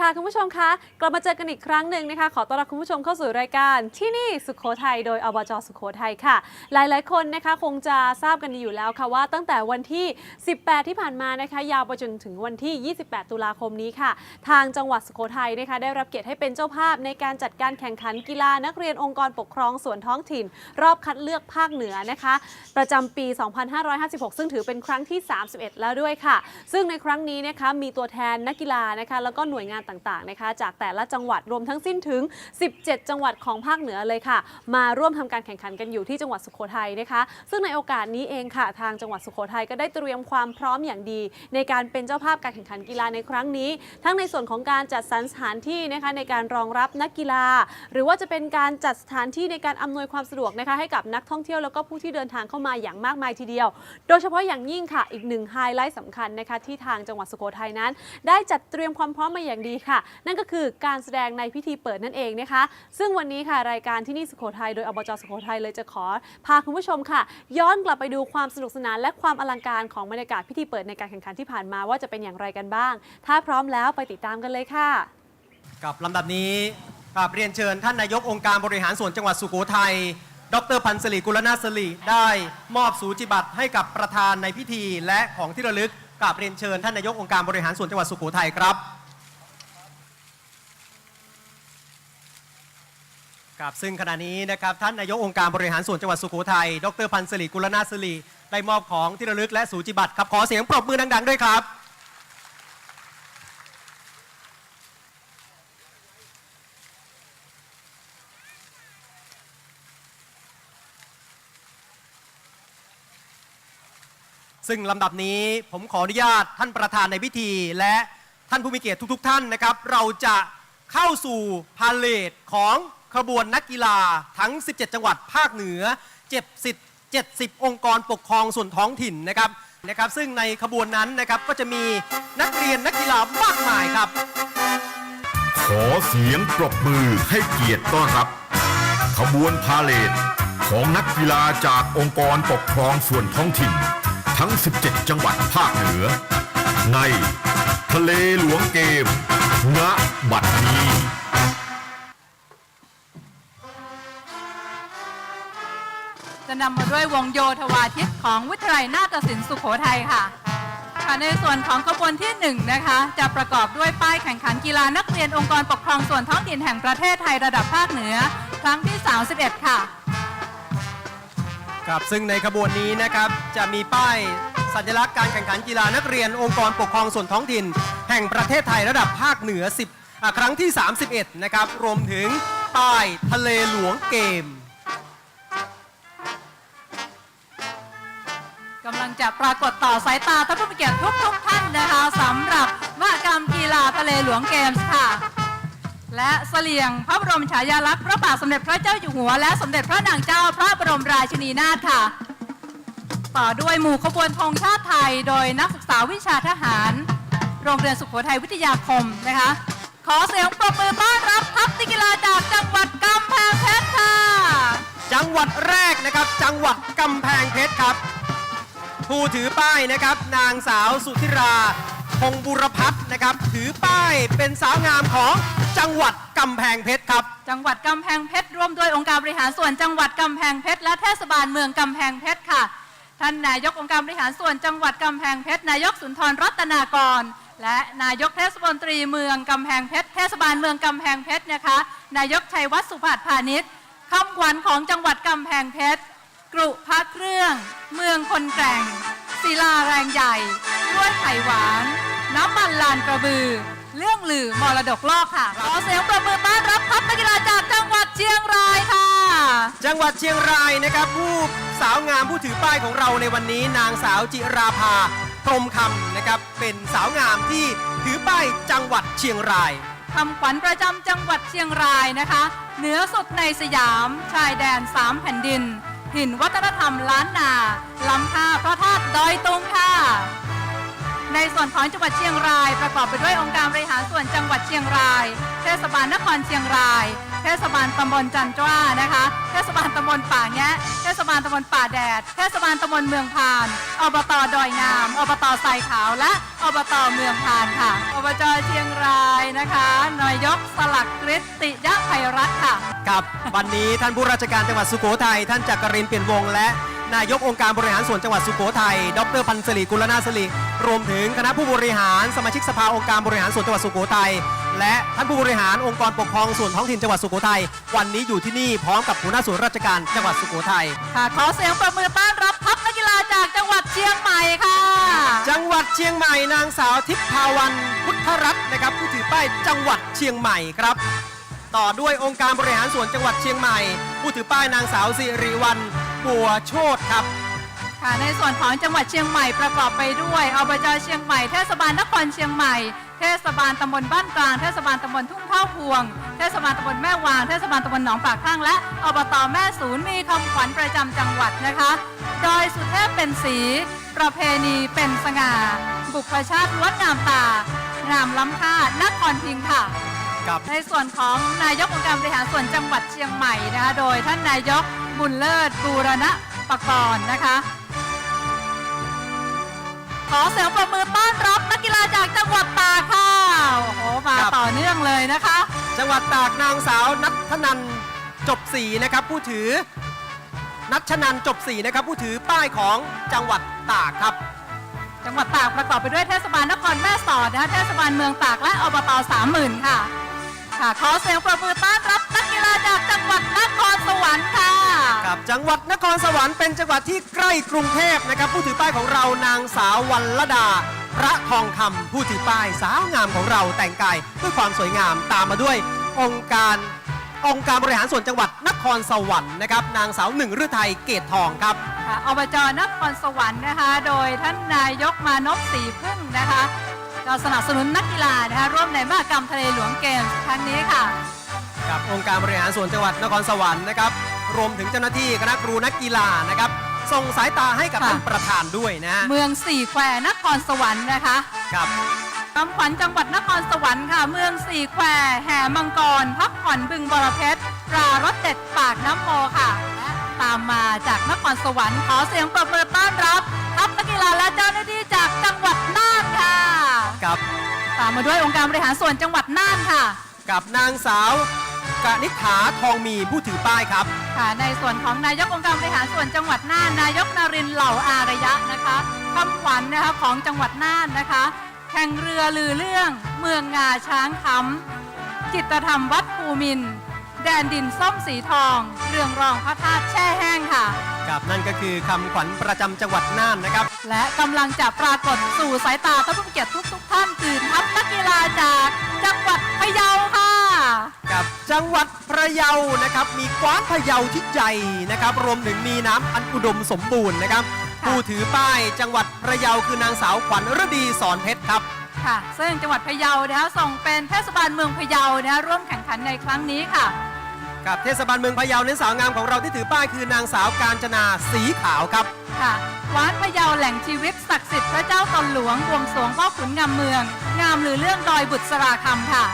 ค่ะคุณผู้ชมคะกลับมาเจอกันอีกครั้งหนึ่งนะคะ ขอต้อนรับคุณผู้ชมเข้าสู่รายการที่นี่สุขโขทัยโดยอบจสุขโขทัยค่ะ หลายๆ คนนะคะคงจะทราบกันดีอยู่แล้วค่ะว่า ตั้งแต่วันที่ 18 ที่ผ่านมานะคะยาวไปจนถึงวันที่ 28 ตุลาคมนี้ค่ะ ทางจังหวัดสุโขทัยนะคะได้รับเกียรติให้เป็นเจ้าภาพในการจัดการแข่งขันกีฬานักเรียนองค์กรปกครองส่วนท้องถิ่น รอบคัดเลือกภาคเหนือนะคะ ประจำปี 2556 ซึ่งถือเป็นครั้งที่ 31 แล้วด้วยค่ะ ซึ่งในครั้งนี้นะคะมีตัวแทนนักกีฬานะคะแล้วก็หน่วยงานต่างๆนะคะจากแต่ละจังหวัดรวมทั้งสิ้นถึง 17 จังหวัดของภาคเหนือเลยค่ะ มาร่วมทำการแข่งขันกันอยู่ที่จังหวัดสุโขทัยนะคะ ซึ่งในโอกาสนี้เองค่ะ ทางจังหวัดสุโขทัยก็ได้เตรียมความพร้อมอย่างดี ในการเป็นเจ้าภาพการแข่งขันกีฬาในครั้งนี้ ทั้งในส่วนของการจัดสรรสถานที่นะคะในการรองรับนักกีฬา หรือว่าจะเป็นการจัดสถานที่ในการอำนวยความสะดวกนะคะให้กับนักท่องเที่ยวแล้วก็ผู้ที่เดินทางเข้ามาอย่างมากมายทีเดียว โดยเฉพาะอย่างยิ่งค่ะอีกหนึ่งไฮไลท์สำคัญนะคะที่ทางจังหวัดสุโขทัยนั้น ได้จัดเตรียมความพร้อมมาอย่างดีค่ะ นั่นก็คือการแสดงในพิธีเปิดนั่นเองนะคะ ซึ่งวันนี้ค่ะรายการที่นี่สุโขทัยโดยอบจสุโขทัยเลยจะขอพาคุณผู้ชมค่ะ ย้อนกลับไปดูความสนุกสนานและความอลังการของบรรยากาศพิธีเปิดในการแข่งขันที่ผ่านมาว่าจะเป็นอย่างไรกันบ้าง ถ้าพร้อมแล้วไปติดตามกันเลยค่ะ กับลำดับนี้กราบเรียนเชิญท่านนายกองค์การบริหารส่วนจังหวัดสุโขทัย ดรพันธ์สลีกุลนาศลี ได้มอบสูจิบัตรให้กับประธานในพิธี และของที่ระลึกกราบเรียนเชิญท่านนายกองค์การบริหารส่วนจังหวัดสุโขทัยครับ ครับซึ่งขณะนี้นะครับท่านนายกองค์การบริหารส่วนจังหวัดสุโขทัย ดรพันธ์สลีกุลนาศลีได้มอบของที่ระลึกและสูจิบัตรครับขอเสียงปรบมือดังๆด้วยครับ ซึ่งลำดับนี้ผมขออนุญาตท่านประธานในพิธี และท่านผู้มีเกียรติทุก ๆ ท่านนะครับ เราจะเข้าสู่พาเลทของ ขบวนนักกีฬาทั้ง 17 จังหวัดภาคเหนือ 70 70 องค์กรปกครองส่วนท้องถิ่นนะครับนะครับ ซึ่งในขบวนนั้นนะครับก็จะมีนักเรียนนักกีฬามากมายครับ ขอเสียงปรบมือให้เกียรติต้อนรับ ขบวนพาเลทของนักกีฬาจากองค์กรปกครองส่วนท้องถิ่น ทั้ง 17 จังหวัดภาคเหนือ ในทะเลหลวงเกมณบัดนี้ จะนำมาด้วยวงโยธวาทิตของวิทยาลัยนาฏศิลป์สุโขทัยค่ะค่ะในส่วนของขบวนที่1นะคะจะประกอบด้วยป้ายแข่งขันกีฬานักเรียนองค์กรปกครองส่วนท้องถิ่นแห่งประเทศไทยระดับภาคเหนือ ครั้งที่ 31 ค่ะครับซึ่งในขบวนนี้นะครับจะมีป้ายสัญลักษณ์การแข่งขันกีฬานักเรียนองค์กรปกครองส่วนท้องถิ่น แห่งประเทศไทยระดับภาคเหนือ 10 ครั้งที่ 31 นะครับรวมถึงป้ายทะเลหลวงเกม งจะปรากฏต่อสายตาท่านผู้มีเกียรติทุกทุกท่านนะคะสำหรับมหกรรมกีฬาทะเลหลวงเกมส์ค่ะ และเสลียงพระบรมฉายาลักษณ์พระบาทสมเด็จพระเจ้าอยู่หัว และสมเด็จพระนางเจ้าพระบรมราชินีนาถค่ะ ต่อด้วยหมู่ขบวนธงชาติไทย โดยนักศึกษาวิชาทหาร โรงเรียนสุโขทัยวิทยาคมนะคะ ขอเสียงปรบมือต้อนรับทัพนักกีฬาจากจังหวัดกำแพงเพชรค่ะ จังหวัดแรกนะครับ จังหวัดกำแพงเพชรครับ ผู้ถือป้ายนะครับ นางสาวสุธิราพงบุรพัฒน์นะครับ ถือป้ายเป็นสาวงามของจังหวัดกำแพงเพชรครับ จังหวัดกำแพงเพชรร่วมด้วยองค์การบริหารส่วนจังหวัดกำแพงเพชรและเทศบาลเมืองกำแพงเพชรค่ะ ท่านนายกองค์การบริหารส่วนจังหวัดกำแพงเพชรนายกสุนทรรัตนากร และนายกเทศมนตรีเมืองกำแพงเพชรเทศบาลเมืองกำแพงเพชรนะคะ นายกชัยวัฒน์สุภัทพาณิชย์คำขวัญของจังหวัดกำแพงเพชร กรุพระเครื่อง เมืองคนแกร่ง ศิลาแรงใหญ่กล้วยไข่หวาน น้ำมันลานกระบือ เรื่องลือมรดกโลกค่ะขอเสียงปรบมือต้อนรับทัพนักกีฬาจากจังหวัดเชียงรายค่ะ จังหวัดเชียงรายนะครับ ผู้สาวงามผู้ถือป้ายของเราในวันนี้ นางสาวจิราภาพรหมคำนะครับเป็นสาวงามที่ถือป้ายจังหวัดเชียงรายคำขวัญประจำจังหวัดเชียงรายนะคะ เหนือสุดในสยาม ชายแดนสามแผ่นดิน ถิ่นวัฒนธรรมล้านนาล้ำค่าพระธาตุดอยตุงค่ะ ในส่วนของจังหวัดเชียงราย ประกอบไปด้วยองค์การบริหารส่วนจังหวัดเชียงราย เทศบาลนครเชียงราย ทศบาลตำบลจันจ้านะคะ เทศบาลตำบลป่าแงะเทศบาลตำบลป่าแดด เทศบาลตำบลเมืองพานอบตดอยงามอบตไซขาวและอบตเมืองพานค่ะอบจเชียงรายนะคะนายกสลักฤทธิ์ติยะไพรัตน์ค่ะครับวันนี้ท่านผู้ราชการจังหวัดสุโขทัยท่านจักรินเปลี่ยนวงศ์และนายกองค์การบริหารส่วนจังหวัดสุโขทัย ดรพันธ์สิริกุลนาสิริรวมถึงคณะผู้บริหารสมาชิกสภาองค์การบริหารส่วนจังหวัดสุโขทัย และท่านผู้บริหารองค์กรปกครองส่วนท้องถิ่นจังหวัดสุโขทัยวันนี้อยู่ที่นี่พร้อมกับหัวหน้าส่วนราชการจังหวัดสุโขทัยค่ะขอเสียงประมือต้อนรับทัพนักกีฬาจากจังหวัดเชียงใหม่ค่ะ จังหวัดเชียงใหม่นางสาวทิพพาวันพุทธรัตน์นะครับผู้ถือป้ายจังหวัดเชียงใหม่ครับ ต่อด้วยองค์การบริหารส่วนจังหวัดเชียงใหม่ ผู้ถือป้ายนางสาวสิริวัลบัวโชตครับค่ะในส่วนของจังหวัดเชียงใหม่ประกอบไปด้วยอบจเชียงใหม่เทศบาลนครเชียงใหม่ เทศบาลตำบลบ้านกลาง เทศบาลตำบลทุ่งเท่าพวง เทศบาลตำบลแม่วาง เทศบาลตำบลหนองปากข้าง และอบตแม่ศูนย์มีคำขวัญประจำจังหวัดนะคะโดยสุเทพเป็นสี ประเพณีเป็นสง่า บุพชาติล้วนงามตา งามล้ำค่านครพิงค์ค่ะ กับในส่วนของนายกองค์การบริหารส่วนจังหวัดเชียงใหม่นะคะโดยท่านนายกบุญเลิศบูรณะปกรณ์นะคะ ขอเสียงปรบมือต้อนรับนั กกีฬาจากจังหวัดตากค่ะโอ้โหมาครับ ต่อเนื่องเลยนะคะ จังหวัดตากนางสาวนัทนันจบสีนะครับ ผู้ถือ นัชนันจบสีนะครับ ผู้ถือป้ายของจังหวัดตากครับ จังหวัดตากประกอบไปด้วยเทศบาลนครแม่สอดนะคะเทศบาลเมืองตากและอบตสามหมื่นค่ะ ค่ะขอเสียงปรบมือต้อนรับนักกีฬาจากจังหวัดนครสวรรค์ค่ะ ครับจังหวัดนครสวรรค์เป็นจังหวัดที่ใกล้กรุงเทพนะครับ ผู้ถือป้ายของเรานางสาววัลลดา พระทองคำผู้ถือป้ายสาวงามของเราแต่งกายด้วยความสวยงามตามมาด้วยองค์การองค์การบริหารส่วนจังหวัดนครสวรรค์นะครับนางสาวหนึ่งฤทัยเกตทองครับ ค่ะอบจนครสวรรค์นะคะ โดยท่านนายกมานพศรีพึ่งนะคะก็สนับสนุนนักกีฬานะคะร่วมในมหกรรมทะเลหลวงเกมส์ครั้งนี้ค่ะ กับองค์การบริหารส่วนจังหวัดนครสวรรค์นะครับรวมถึงเจ้าหน้าที่คณะครูนักกีฬานะครับ ส่งสายตาให้กับค่ะ ท่านประธานด้วยนะฮะเมืองสี่แควนครสวรรค์นะคะ ครับ คำขวัญจังหวัดนครสวรรค์ค่ะ เมืองสี่แควแห่มังกร พักผ่อนบึงบรเพชรปลารสเด็ดปากน้ำโพค่ะและตามมาจากนครสวรรค์ขอเสียงปรบมือต้อนรับทัพนักกีฬาและเจ้าหน้าที่จากจังหวัดน่านค่ะกับ ตามมาด้วยองค์การบริหารส่วนจังหวัดน่านค่ะ กับนางสาว กนิษฐาทองมีผู้ถือป้ายครับ ค่ะในส่วนของนายกองค์การบริหารส่วนจังหวัดน่านนายกนรินทร์เหล่าอารยะนะคะคำขวัญนะคะของจังหวัดน่านนะคะ แข่งเรือลือเรื่องเมืองงาช้างคำจิตรธรรมวัดภูมินทร์แดนดินส้มสีทอง เรืองรองพระธาตุแช่แห้งค่ะ กับนั่นก็คือคำขวัญประจำจังหวัดน่านนะครับ และกำลังจะปรากฏสู่สายตาท่านผู้มีเกียรติทุกๆ ท่านคือทัพนักกีฬาจากจังหวัดพะเยาค่ะ กับจังหวัดพะเยานะครับ มีกว้านพะเยาที่ใหญ่นะครับ รวมถึงมีน้ำอันอุดมสมบูรณ์นะครับ ค่ะ ผู้ถือป้ายจังหวัดพะเยาคือนางสาวขวัญฤดีสอนเพชรครับ ค่ะ ซึ่งจังหวัดพะเยานะคะส่งเป็นเทศบาลเมืองพะเยานะคะร่วมแข่งขันในครั้งนี้ค่ะ กับเทศบาลเมืองพะเยาเน้นสาวงามของเราที่ถือป้ายคือนางสาวกาญจนาสีขาวครับ ค่ะวัดพะเยาแหล่งชีวิตศักดิ์สิทธิ์พระเจ้าตนหลวงบวงสรวงพ่อขุนงามเมือง งามหรือเรื่องดอยบุษราคำค่ะ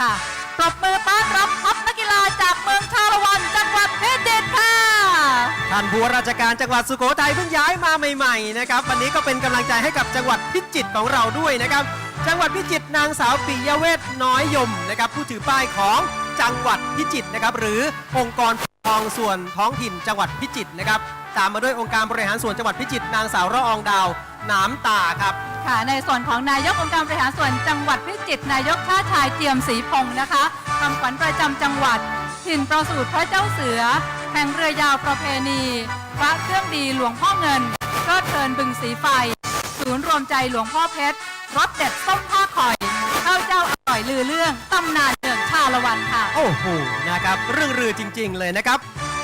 ค่ะ ปรบมือต้อนรับทัพนักกีฬาจากเมืองชาละวันจังหวัดพิจิตรค่ะ ท่านผู้ว่าราชการจังหวัดสุโขทัยเพิ่งย้ายมาใหม่ๆนะครับวันนี้ก็เป็นกำลังใจให้กับจังหวัดพิจิตรของเราด้วยนะครับ จังหวัดพิจิตรนางสาวปิยเวทน้อยยมนะครับผู้ถือป้ายของจังหวัดพิจิตรนะครับหรือองค์กรปกครองส่วนท้องถิ่นจังหวัดพิจิตรนะครับตามมาด้วยองค์การบริหารส่วนจังหวัดพิจิตรนางสาวระอองดาว หนามตาครับ ค่ะในส่วนของนายกองค์การบริหารส่วนจังหวัดพิจิตรนายกชาติชายเจียมศรีพงศ์นะคะคำขวัญประจำจังหวัดถิ่นประสูติพระเจ้าเสือแข่งเรือยาวประเพณีพระเครื่องดีหลวงพ่อเงินเพลิดเพลินบึงสีไฟ ศูนย์รวมใจหลวงพ่อเพชรรสเด็ดส้มท่าข่อยข้าวเจ้าอร่อยลือเรื่องตำนานเดินชาละวันค่ะ โอ้โหนะครับเรื่องรือจริง ๆ เลยนะครับ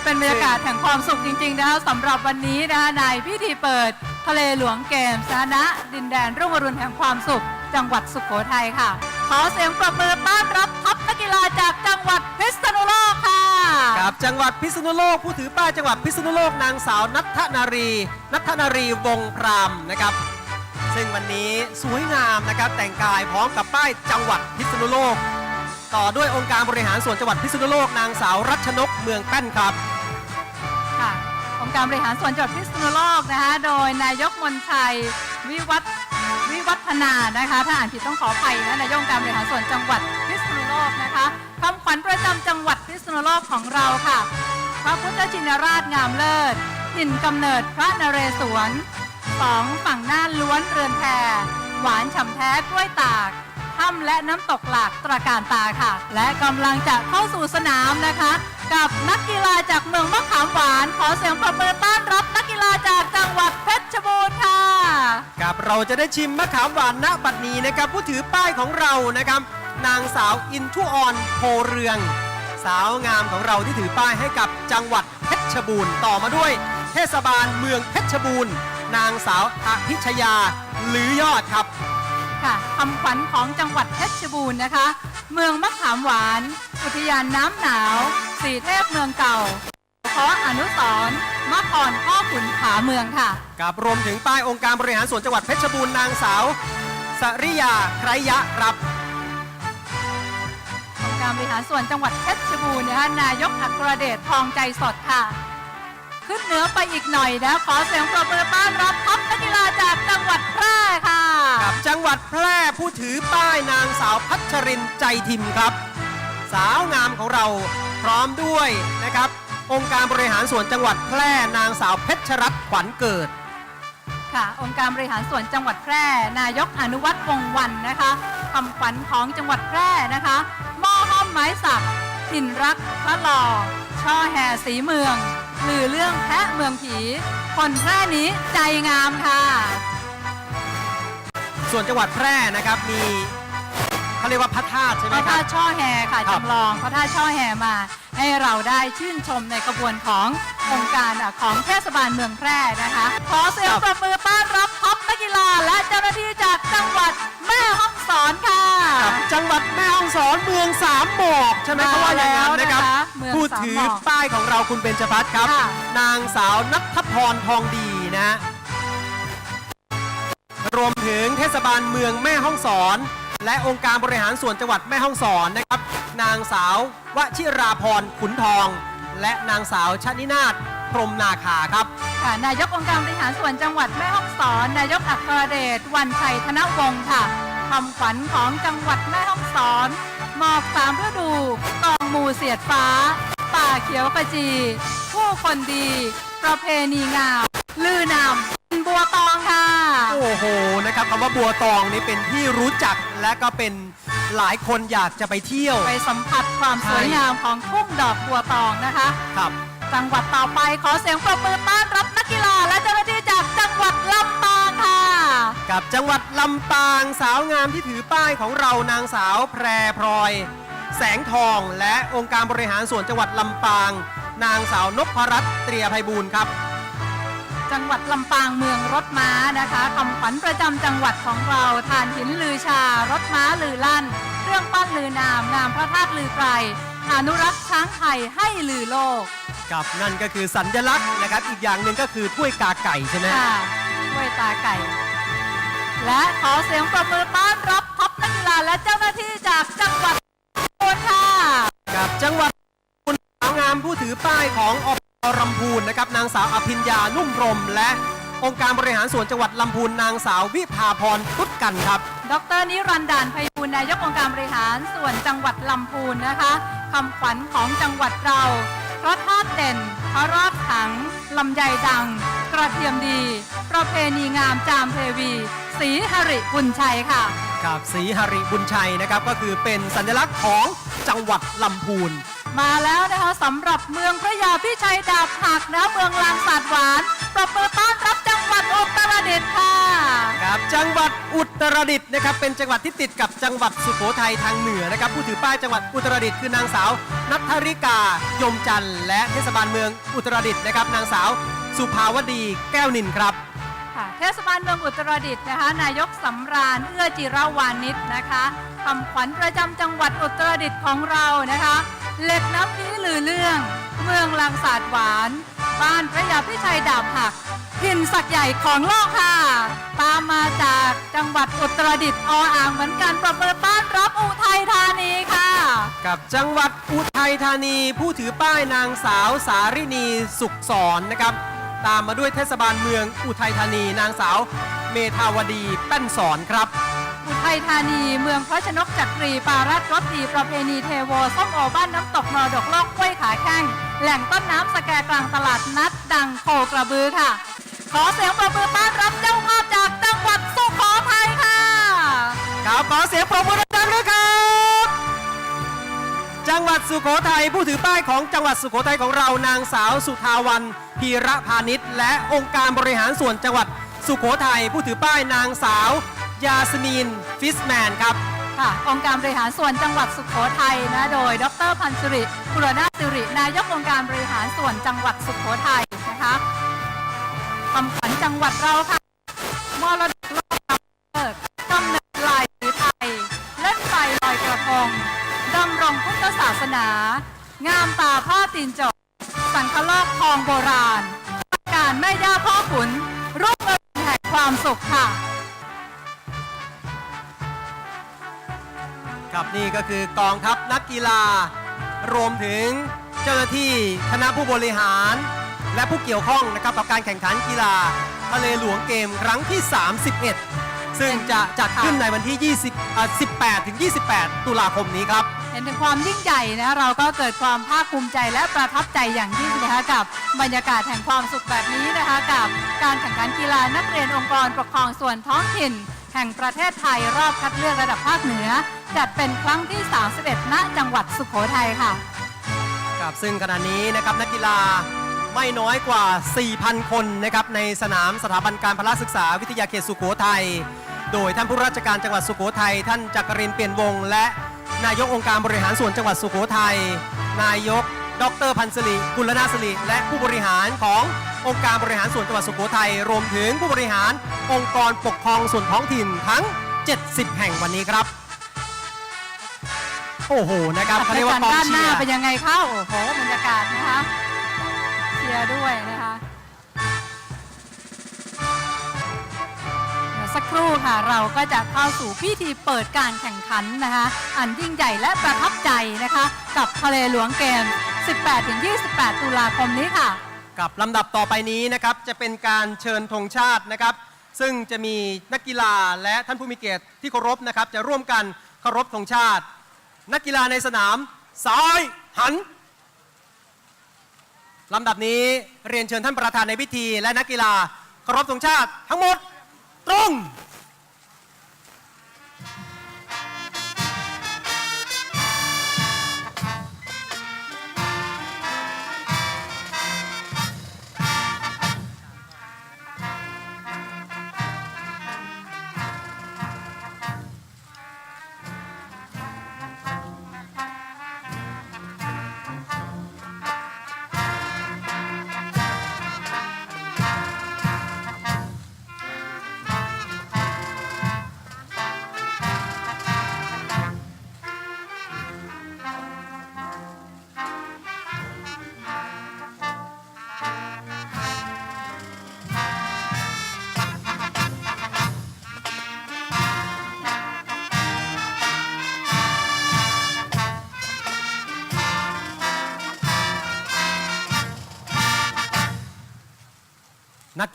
เป็นบรรยากาศแห่งความสุขจริง ๆ นะคะสำหรับวันนี้นะคะในพิธีเปิดทะเลหลวงเกมสานะดินแดนรุ่งอรุณแห่งความสุข จังหวัดสุโขทัยค่ะ ขอเสียงปรบมือต้อนรับทัพนักกีฬาจากจังหวัดพิษณุโลกค่ะกับจังหวัดพิษณุโลกผู้ถือป้ายจังหวัดพิษณุโลกนางสาวนัทนารี นัทนารีวงพรามนะครับ ซึ่งวันนี้สวยงามนะครับแต่งกายพร้อมกับป้ายจังหวัดพิษณุโลก ต่อด้วยองค์การบริหารส่วนจังหวัดพิษณุโลกนางสาวรัชนกเมืองแป้นครับ องค์การบริหารส่วนจังหวัดพิษณุโลกนะคะ โดยนายกมนชัยวิวัฒน์วิวัฒนานะคะ ถ้าอ่านผิดต้องขออภัยนะนายกองค์การบริหารส่วนจังหวัดพิษณุโลกนะคะคำขวัญประจำจังหวัดพิษณุโลกของเราค่ะ พระพุทธชินราชงามเลิศถิ่นกำเนิดพระนเรศวรสองฝั่งหน้าล้วนเรือนแพหวานฉ่ำแท้กล้วยตาก ถ้ำและน้ำตกหลากตระการตาค่ะ และกำลังจะเข้าสู่สนามนะคะ กับนักกีฬาจากเมืองมะขามหวาน ขอเสียงปรบมือต้อนรับนักกีฬาจากจังหวัดเพชรบูรณ์ค่ะครับเราจะได้ชิมมะขามหวานณบัดนี้นะครับผู้ถือป้ายของเรานะครับ นางสาวอินทุออนโพเรือง สาวงามของเราที่ถือป้ายให้กับจังหวัดเพชรบูรณ์ต่อมาด้วย เทศบาลเมืองเพชรบูรณ์ นางสาวอภิชยาหรือยอดครับ ค่ะคำขวัญของจังหวัดเพชรบูรณ์นะคะ เมืองมะขามหวาน อุทยานน้ำหนาว สีเทพเมืองเก่าขออนุสรณ์มะพรพ่อขุนผาเมืองค่ะ กับรวมถึงป้ายองค์การบริหารส่วนจังหวัดเพชรบูรณ์นางสาวสริยาไครยะครับองค์การบริหารส่วนจังหวัดเพชรบูรณ์นะคะนายกอัครเดชทองใจสดค่ะ ขึ้นเหนือไปอีกหน่อยนะ ขอเสียงปรบมือต้อนรับทัพนักกีฬาจากจังหวัดแพร่ค่ะ กับจังหวัดแพร่ผู้ถือป้ายนางสาวพัชรินใจทิมครับ สาวงามของเราพร้อมด้วยนะครับ องค์การบริหารส่วนจังหวัดแพร่นางสาวเพชรรัตน์ขวัญเกิด ค่ะ องค์การบริหารส่วนจังหวัดแพร่ นายกอนุวัฒน์วงศ์วันนะคะคำขวัญของจังหวัดแพร่นะคะหม้อห้อมไม้สักถิ่นรักพระหล่อช่อแห่สีเมือง หรือเรื่องแพะเมืองผีคนแพร่นี้ใจงามค่ะ ส่วนจังหวัดแพร่นะครับมี เขาเรียกว่าพระธาตุใช่ไหพมระครัธาบตุช่อแห่ค่ะครับ จำลองพระธาตุช่อแห่มา ให้เราได้ชื่นชมในกระบวนขององค์การอะของเทศบาลเมืองแพร่นะคะ ขอเสียงปรบมือต้อนรับท็อปนักกีฬาและเจ้าหน้าที่จากจังหวัดแม่ฮ่องสอนค่ะกับจังหวัดแม่ฮ่องสอนเมืองสามหมอกใช่ไหมเขาว่าอย่างนั้นนะครับมาแล้วนะคะเมืองผู้สามหมอกถือป้ายของเราคุณเบญจพัฒน์ครับ ค่ะ นางสาวนัทพรทองดีนะ รวมถึงเทศบาลเมืองแม่ฮ่องสอน และองค์การบริหารส่วนจังหวัดแม่ฮ่องสอนนะครับ นางสาววชิราพรขุนทอง และนางสาวชนินาถพรมนาคาครับ ค่ะนายกองค์การบริหารส่วนจังหวัดแม่ฮ่องสอน นายกอัครเดชวันชัยธนวงศ์ค่ะคำขวัญของจังหวัดแม่ฮ่องสอนหมอกสามฤดูกองหมูเสียดฟ้า ป่าเขียวขจี ผู้คนดี ประเพณีงาม ลือนาม บัวตองค่ะ โอ้โหนะครับคำว่าบัวตองนี่เป็นที่รู้จักและก็เป็นหลายคนอยากจะไปเที่ยว ไปสัมผัสความสวยงามของทุ่งดอกบัวตองนะคะ ครับ จังหวัดต่อไปขอเสียงปรบมือต้อนรับนักกีฬาและเจ้าหน้าที่จากจังหวัดลำปางค่ะ กับจังหวัดลำปางสาวงามที่ถือป้ายของเรานางสาวแพรพลอย แสงทองและองค์การบริหารส่วนจังหวัดลำปาง นางสาวนพรัตน์เตรียไพบูลย์ครับ จังหวัดลำปางเมืองรถม้านะคะคำขวัญประจำจังหวัดของเราทานหินลือชา รถม้าลือลั่น เครื่องปั้นลือนาม งามพระธาตุลือไกรอนุรักษ์ช้างไทยให้ลือโลกกับนั่นก็คือสัญลักษณ์นะครับ อีกอย่างหนึ่งก็คือถ้วยกาไก่ใช่ไหมค่ะกล้วยตาไก่ และขอเสียงปรบมือต้อนรับท็อปนักกีฬาและเจ้าหน้าที่จากจังหวัดโคนค่ะกับจังหวัดคุณสาวงามผู้ถือป้ายของอบ ตลำพูนนะครับนางสาวอภิญญานุ่มรม และองค์การบริหารส่วนจังหวัดลำพูนนางสาววิภาพรพุทธกันครับ ดรนิรันดร์ด่านไพบูลย์นายกองค์การบริหารส่วนจังหวัดลำพูนนะคะคำขวัญของจังหวัดเราพระธาตุเด่นพระรอดถังลำไยดัง กระเทียมดี ประเพณีงามจามเทวีศรีหริบุญชัยค่ะ กับศรีหริบุญชัยนะครับก็คือเป็นสัญลักษณ์ของจังหวัดลำพูน มาแล้วนะคะสำหรับเมืองพระยาพิชัยดาบหักนะเมืองลางสาดหวานปรบมือต้อนรับจังหวัดอุตรดิตถ์ค่ะ ครับจังหวัดอุตรดิตถ์นะครับเป็นจังหวัดที่ติดกับจังหวัดสุโขทัยทางเหนือนะครับผู้ถือป้ายจังหวัดอุตรดิตถ์คือนางสาว นัทธริกายมจันทร์และเทศบาลเมืองอุตรดิตถ์นะครับนางสาว สุภาวดีแก้วนินครับ ค่ะเทศบาลเมืองอุตรดิตถ์นะคะ นายกสำราญเอื้อจิราวานิชนะคะคำขวัญประจำจังหวัดอุตรดิตถ์ของเรานะคะ เหล็กน้ำพีลือเรื่อง เมืองลางสาดหวาน บ้านพระยาพิชัยดาบหักถิ่นสักใหญ่ของโลกค่ะ ตามมาจากจังหวัดอุตรดิตถ์ออ่างเหมือนกันประเมินบ้านรับอุทัยธานีค่ะ กับจังหวัดอุทัยธานีผู้ถือป้ายนางสาวสารินีสุขสอนนะครับ ตามมาด้วยเทศบาลเมืองอุทัยธานีนางสาวเมธาวดีแป้นสอนครับ อุทัยธานี เมืองพระชนกจักรีปารัตรถดีประเพณีเทโวส้มโอบ้านน้ำตกมรดกโลกกล้วยขาแข้ง แหล่งต้นน้ำสแกกลางตลาดนัดดังโคกระบือค่ะ ขอเสียงประมือต้อนรับเจ้าภาพจากจังหวัดสุโขทัยค่ะครับขอเสียงปรบมือดังๆด้วยครับ จังหวัดสุโขทัยผู้ถือป้ายของจังหวัดสุโขทัยของเรานางสาวสุทาวันพีระพาณิชย์และองค์การบริหารส่วนจังหวัดสุโขทัยผู้ถือป้ายนางสาว ยาสมีนฟิสแมนครับ ค่ะองค์การบริหารส่วนจังหวัดสุโขทัยนะโดย ดรพันสิริกุลนาสิริ นายกองค์การบริหารส่วนจังหวัดสุโขทัยนะคะคำขวัญจังหวัดเราค่ะมรดกโลกกำเนิดกำนิดลายสีไทยเล่นไฟลอยกระทงดำรงพุทธศาสนา งามตาผ้าตีนจกสังคโลกทองโบราณ การแม่ย่าพ่อขุนรุ่งเรือแห่งความสุขค่ะ ครับนี่ก็คือกองทัพนักกีฬา รวมถึงเจ้าหน้าที่คณะผู้บริหาร และผู้เกี่ยวข้องนะครับกับการแข่งขันกีฬาทะเลหลวงเกมครั้งที่ 31 ซึ่งจะจัดขึ้นในวันที่ 20อะ18 ถึง 28 ตุลาคมนี้ครับ เห็นถึงความยิ่งใหญ่นะเราก็เกิดความภาคภูมิใจและประทับใจอย่างยิ่งนะคะกับบรรยากาศแห่งความสุขแบบนี้นะคะกับการแข่งขันกีฬานักเรียนองค์กรปกครองส่วนท้องถิ่น แห่งประเทศไทยรอบคัดเลือกระดับภาคเหนือ จัดเป็นครั้งที่ 31 ณ จังหวัดสุโขทัยค่ะ ครับซึ่งขณะนี้นะครับนักกีฬาไม่น้อยกว่า 4,000 คนนะครับในสนามสถาบันการพละศึกษาวิทยาเขตสุโขทัย โดยท่านผู้ราชการจังหวัดสุโขทัยท่านจักรินเปลี่ยนวง และนายกองค์การบริหารส่วนจังหวัดสุโขทัย นายก ดรพันธ์สิริกุลนาถสิริและผู้บริหารขององค์การบริหารส่วนจังหวัดสุโขทัยรวมถึงผู้บริหารองค์กรปกครองส่วนท้องถิ่นทั้ง 70 แห่งวันนี้ครับ โอ้โหนะครับเขาเรียกว่ากองด้านหเชีน้ายร์เป็นยังไงคะโอ้โหบรรยากาศนะคะเชียร์ด้วยนะคะเดี๋ยวสักครู่ค่ะเราก็จะเข้าสู่พิธีเปิดการแข่งขันนะคะ อันยิ่งใหญ่และประทับใจนะคะ กับทะเลหลวงเกม 18-28 ตุลาคมนี้ค่ะ กับลำดับต่อไปนี้นะครับจะเป็นการเชิญธงชาตินะครับ ซึ่งจะมีนักกีฬาและท่านผู้มีเกียรติที่เคารพนะครับ จะร่วมกันเคารพธงชาติ นักกีฬาในสนาม ซ้ายหันลำดับนี้เรียนเชิญท่านประธานในพิธี และนักกีฬาเคารพธงชาติทั้งหมดตรง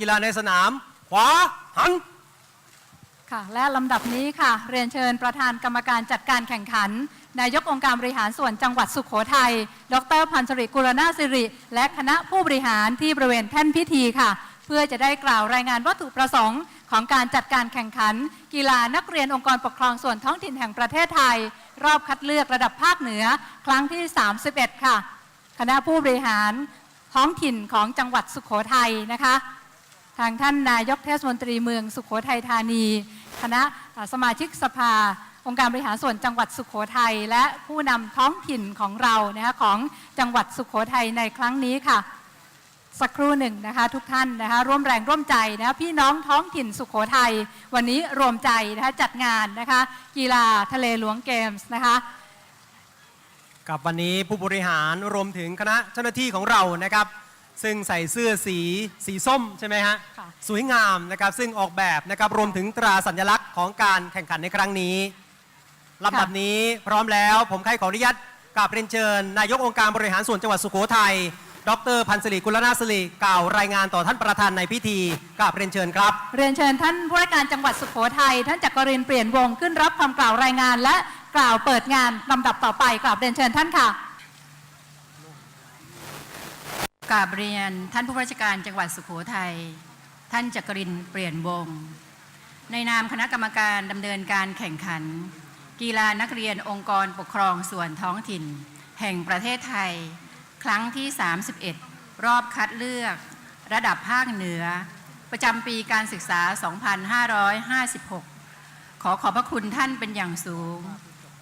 กีฬาในสนาม ขวาหันค่ะและลำดับนี้ค่ะ เรียนเชิญประธานกรรมการจัดการแข่งขัน นายกองค์การบริหารส่วนจังหวัดสุขโขทัย ดรพันธ์สริกุลนาสิริ และคณะผู้บริหารที่บริเวณแท่นพิธีค่ะ เพื่อจะได้กล่าวรายงานวัตถุประสงค์ ของการจัดการแข่งขัน กีฬานักเรียนองค์กรปกครองส่วนท้องถิ่นแห่งประเทศไทย รอบคัดเลือกระดับภาคเหนือ ครั้งที่ 31 ค่ะ คณะผู้บริหารท้องถิ่นของจังหวัดสุขโขทัยนะคะางท่านนายกเทศมนตรีเมืองสุขโขทัยธานี คณะสมาชิกสภา องค์การบริหารส่วนจังหวัดสุขโขทัยและผู้นำท้องถิ่นของเรานะคะของจังหวัดสุขโขทัยในครั้งนี้ค่ะ สักครู่หนึ่งนะคะทุกท่านนะคะร่วมแรงร่วมใจนะคะพี่น้องท้องถิ่นสุขโขทัยวันนี้รวมใจนะคะจัดงานนะคะกีฬาทะเลหลวงเกมส์นะคะกับวันนี้ผู้บริหารรวมถึงคณะเจ้าหน้าที่ของเรานะครับ ซึ่งใส่เสื้อสีสีส้มใช่ไหมฮะค่ะ สวยงามนะครับซึ่งออกแบบนะครับรวมถึงตราสัญลักษณ์ของการแข่งขันในครั้งนี้ลำดับนี้พร้อมแล้วผมใครขออนุญาตกราบเรียนเชิญ นายกองค์การบริหารส่วนจังหวัดสุโขทัยดรพันธ์สิริกุลนาสิริกล่าวรายงานต่อท่านประธานในพิธีกราบเรียนเชิญครับ เรียนเชิญท่านผู้ว่าการจังหวัดสุโขทัยท่านจักรินทร์เปลี่ยนวงขึ้นรับคำกล่าวรายงานและกล่าวเปิดงานลำดับต่อไปกล่าวเรียนเชิญท่านค่ะ กาบเรียนท่านผู้ราชการจังหวัดสุโขทัย ท่านจักรินเปลี่ยนวง ในนามคณะกรรมการดำเนินการแข่งขัน กีฬานักเรียนองค์กรปกครองส่วนท้องถิ่น แห่งประเทศไทย ครั้งที่ 31 รอบคัดเลือก ระดับภาคเหนือ ประจำปีการศึกษา 2556 ขอขอบพระคุณท่านเป็นอย่างสูง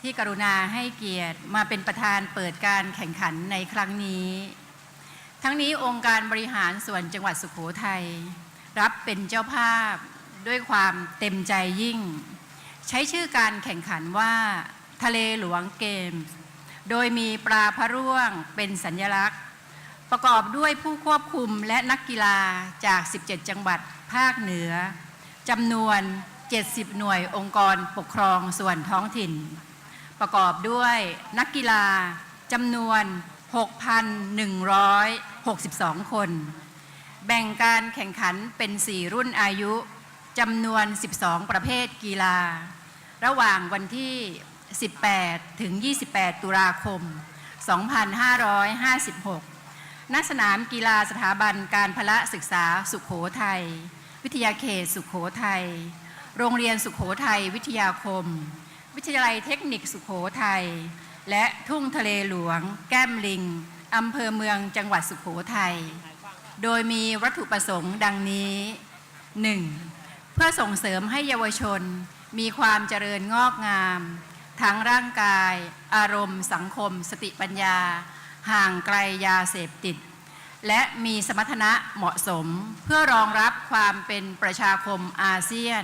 ที่กรุณาให้เกียรติมาเป็นประธานเปิดการแข่งขันในครั้งนี้ ทั้งนี้องค์การบริหารส่วนจังหวัดสุโขทัยรับเป็นเจ้าภาพด้วยความเต็มใจยิ่ง ใช้ชื่อการแข่งขันว่า ทะเลหลวงเกมส์โดยมีปลาพระร่วงเป็นสัญลักษณ์ ประกอบด้วยผู้ควบคุมและนักกีฬาจาก 17 จังหวัดภาคเหนือจำนวน 70 หน่วยองค์กรปกครองส่วนท้องถิ่น ประกอบด้วยนักกีฬาจำนวน 6,162 คน แบ่งการแข่งขันเป็น 4 รุ่นอายุจำนวน 12 ประเภทกีฬา ระหว่างวันที่ 18 ถึง 28 ตุลาคม 2556 ณ สนามกีฬาสถาบันการพละศึกษาสุขโขทัย วิทยาเขตสุขโขทัย โรงเรียนสุขโขทัยวิทยาคม วิทยาลัยเทคนิคสุขโขทัย และทุ่งทะเลหลวง แก้มลิงอำเภอเมืองจังหวัดสุขโขทัย โดยมีวัตถุประสงค์ดังนี้ 1. เพื่อส่งเสริมให้เยาวชน มีความเจริญงอกงาม ทั้งร่างกาย อารมณ์ สังคม สติปัญญา ห่างไกลยาเสพติด และมีสมรรถนะเหมาะสมเพื่อรองรับความเป็นประชาคมอาเซียน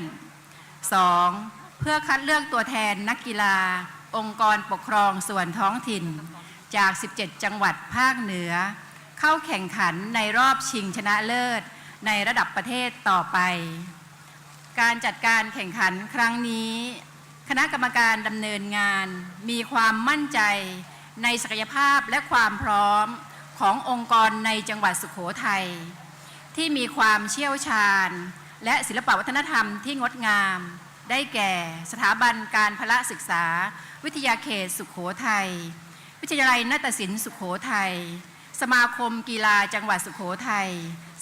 2. เพื่อคัดเลือกตัวแทนนักกีฬา องค์กรปกครองส่วนท้องถิ่น จาก 17 จังหวัดภาคเหนือ เข้าแข่งขันในรอบชิงชนะเลิศในระดับประเทศต่อไป การจัดการแข่งขันครั้งนี้ คณะกรรมการดำเนินงาน มีความมั่นใจในศักยภาพและความพร้อมขององค์กรในจังหวัดสุขโขทัยที่มีความเชี่ยวชาญ และศิลปวัฒนธรรมที่งดงาม ได้แก่ สถาบันการพละศึกษา วิทยาเขตสุขโขทัยวิทยาลัยนาฏศิลป์สุขโขทัยสมาคมกีฬาจังหวัดสุขโขทัย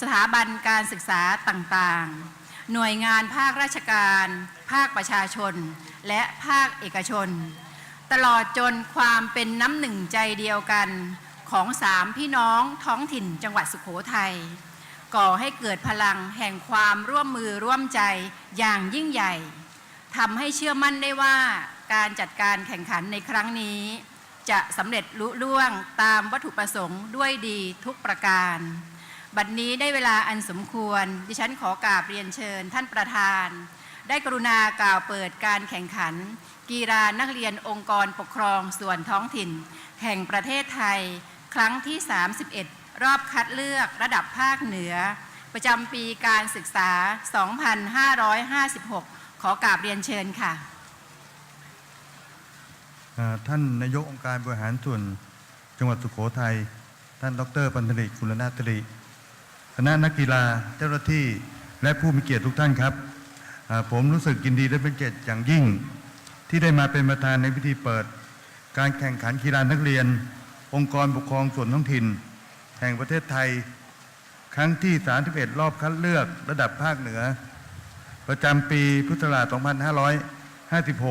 สถาบันการศึกษาต่างๆ หน่วยงานภาคราชการ ภาคประชาชน และภาคเอกชน ตลอดจนความเป็นน้ำหนึ่งใจเดียวกันของสามพี่น้องท้องถิ่นจังหวัดสุขโขทัยก่อให้เกิดพลังแห่งความร่วมมือร่วมใจอย่างยิ่งใหญ่ ทำให้เชื่อมั่นได้ว่าการจัดการแข่งขันในครั้งนี้ จะสำเร็จลุล่วงตามวัตถุประสงค์ด้วยดีทุกประการ บัดนนี้ได้เวลาอันสมควร ดิฉันขอกราบเรียนเชิญท่านประธาน ได้กรุณากล่าวเปิดการแข่งขัน กีฬานักเรียนองค์กรปกครองส่วนท้องถิ่น แห่งประเทศไทย ครั้งที่ 31 รอบคัดเลือกระดับภาคเหนือ ประจำปีการศึกษา 2556 ขอกราบเรียนเชิญค่ะ ท่านนายกองค์การบริหารส่วนจังหวัดสุโขทัย ท่านดรปันธลิกุลนาตรีคณะนักกีฬาเจ้าหน้าที่และผู้มีเกียรติทุกท่านครับผมรู้สึกยินดีและเป็นเกียรติอย่างยิ่ง ที่ได้มาเป็นประธานในพิธีเปิด การแข่งขันกีฬานักเรียน องค์กรปกครองส่วนท้องถิ่น แห่งประเทศไทย ครั้งที่ 31 รอบคัดเลือกระดับภาคเหนือ ประจำปีพุทธศักราช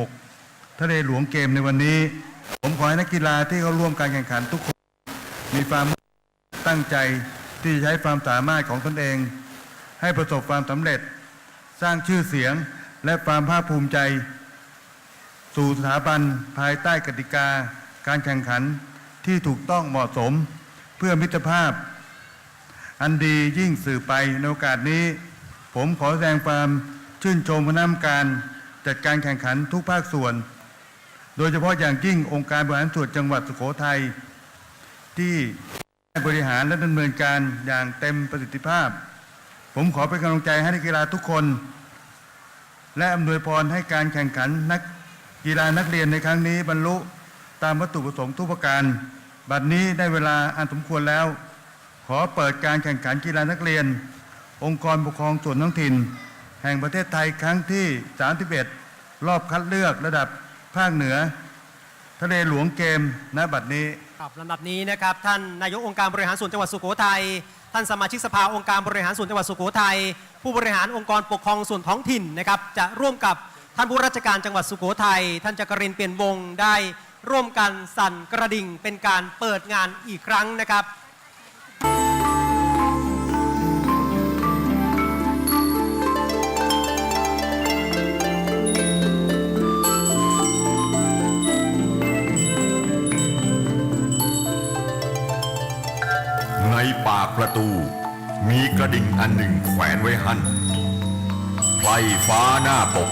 2556 ทะเลหลวงเกมในวันนี้ ผมขอให้นักกีฬาที่เข้าร่วมการแข่งขันทุกคน มีความตั้งใจที่จะใช้ความสามารถของตนเอง ให้ประสบความสำเร็จ สร้างชื่อเสียงและความภาคภูมิใจ สู่สถาบันภายใต้กติกา การแข่งขันที่ถูกต้องเหมาะสม เพื่อมิตรภาพ อันดียิ่งสื่อไปในโอกาสนี้ ผมขอแสดงความ ชื่นชมคณะกรรมการจัดการแข่งขันทุกภาคส่วน โดยเฉพาะอย่างยิ่งองค์การบริหารส่วนจังหวัดสุโขทัยที่บริริหารและดำเนินการอย่างเต็มประสิทธิภาพ ผมขอเป็นกำลังใจให้นักกีฬาทุกคน และอำนวยพรให้การแข่งขันนักกีฬานักเรียนในครั้งนี้บรรลุตามวัตถุประสงค์ทุกประการ บัดนี้ได้เวลาอันสมควรแล้ว ขอเปิดการแข่งขันกีฬานักเรียน องค์กรปกครองส่วนท้องถิ่น แห่งประเทศไทยครั้งที่ 31 รอบคัดเลือกระดับภาคเหนือ ทะเลหลวงเกมณบัดนี้ครับลำดับนี้นะครับท่านนายกองค์การบริหารส่วนจังหวัดสุโขทัยท่านสมาชิกสภาองค์การบริหารส่วนจังหวัดสุโขทัยผู้บริหารองค์กรปกครองส่วนท้องถิ่นนะครับจะร่วมกับท่านผู้ราชการจังหวัดสุโขทัยท่านจักรินเปลี่ยนวงศ์ได้ร่วมกันสั่นกระดิ่งเป็นการเปิดงานอีกครั้งนะครับ ประตู มีกระดิ่งอันหนึ่งแขวนไว้หันไพรฟ้าหน้าปก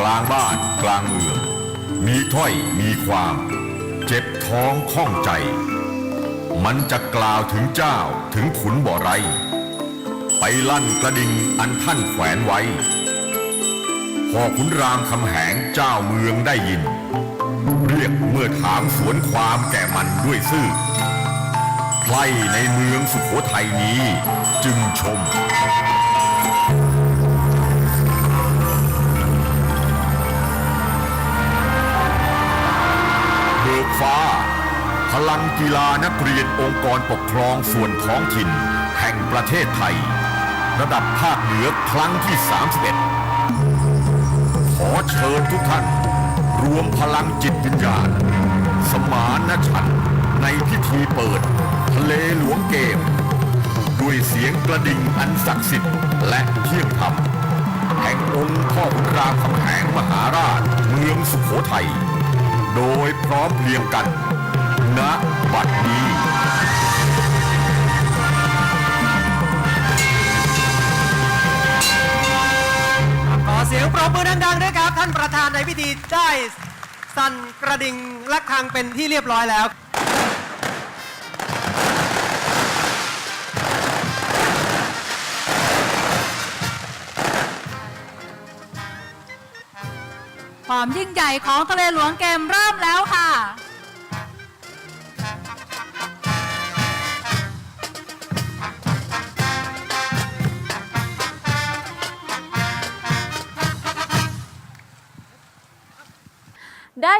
กลางบ้านกลางเมือง มีถ้อยมีความ เจ็บท้องข้องใจ มันจะกล่าวถึงเจ้าถึงขุนบ่อไร ไปลั่นกระดิ่งอันท่านแขวนไว้ พอขุนรามคำแหงเจ้าเมืองได้ยิน เรียกเมื่อถามสวนความแก่มันด้วยซื่อ ใครในเมืองสุขโขทัยนี้ จึงชม เบิกฟ้า พลังกีฬานักเรียนองค์กรปกครองส่วนท้องถิ่น แห่งประเทศไทย ระดับภาคเหนือครั้งที่ 31 ขอเชิญทุกท่าน รวมพลังจิตวิญญาณ สมานฉันท์ในพิธีเปิด เลหลวงเกม ด้วยเสียงกระดิ่งอันศักดิ์สิทธิ์และเที่ยงธรรม แห่งองค์พ่อขุนรามคำแหงมหาราชเมืองสุขโขทัย โดยพร้อมเพรียงกัน ณบัดนี้ขอเสียงปรบมือดังๆด้วยครับ ท่านประธานในพิธีได้สั่นกระดิ่งระฆังเป็นที่เรียบร้อยแล้ว ความยิ่งใหญ่ของทะเลหลวงเกมเริ่มแล้วค่ะ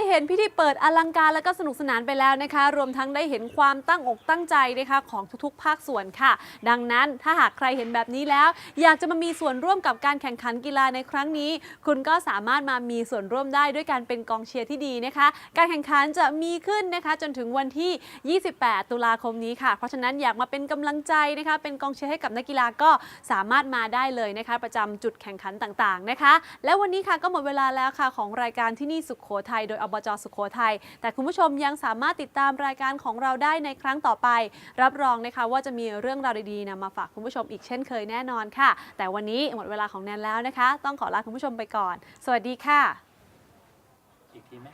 เห็นพิธีเปิดอลังการและก็สนุกสนานไปแล้วนะคะ รวมทั้งได้เห็นความตั้งอกตั้งใจนะคะของทุกๆ ภาคส่วนค่ะ ดังนั้นถ้าหากใครเห็นแบบนี้แล้ว อยากจะมามีส่วนร่วมกับการแข่งขันกีฬาในครั้งนี้ คุณก็สามารถมามีส่วนร่วมได้ด้วยการเป็นกองเชียร์ที่ดีนะคะ การแข่งขันจะมีขึ้นนะคะจนถึงวันที่ 28 ตุลาคมนี้ค่ะ เพราะฉะนั้นอยากมาเป็นกำลังใจนะคะ เป็นกองเชียร์ให้กับนักกีฬาก็สามารถมาได้เลยนะคะ ประจำจุดแข่งขันต่างๆนะคะ และวันนี้ค่ะก็หมดเวลาแล้วค่ะของรายการที่นี่สุขโขทัยโดยอบจสุขโขทัยแต่คุณผู้ชมยังสามารถติดตามรายการของเราได้ในครั้งต่อไป รับรองนะคะว่าจะมีเรื่องราวดีๆนำมาฝากคุณผู้ชมอีกเช่นเคยแน่นอนค่ะ แต่วันนี้หมดเวลาของแนนแล้วนะคะ ต้องขอลาคุณผู้ชมไปก่อน สวัสดีค่ะ อีกทีไหม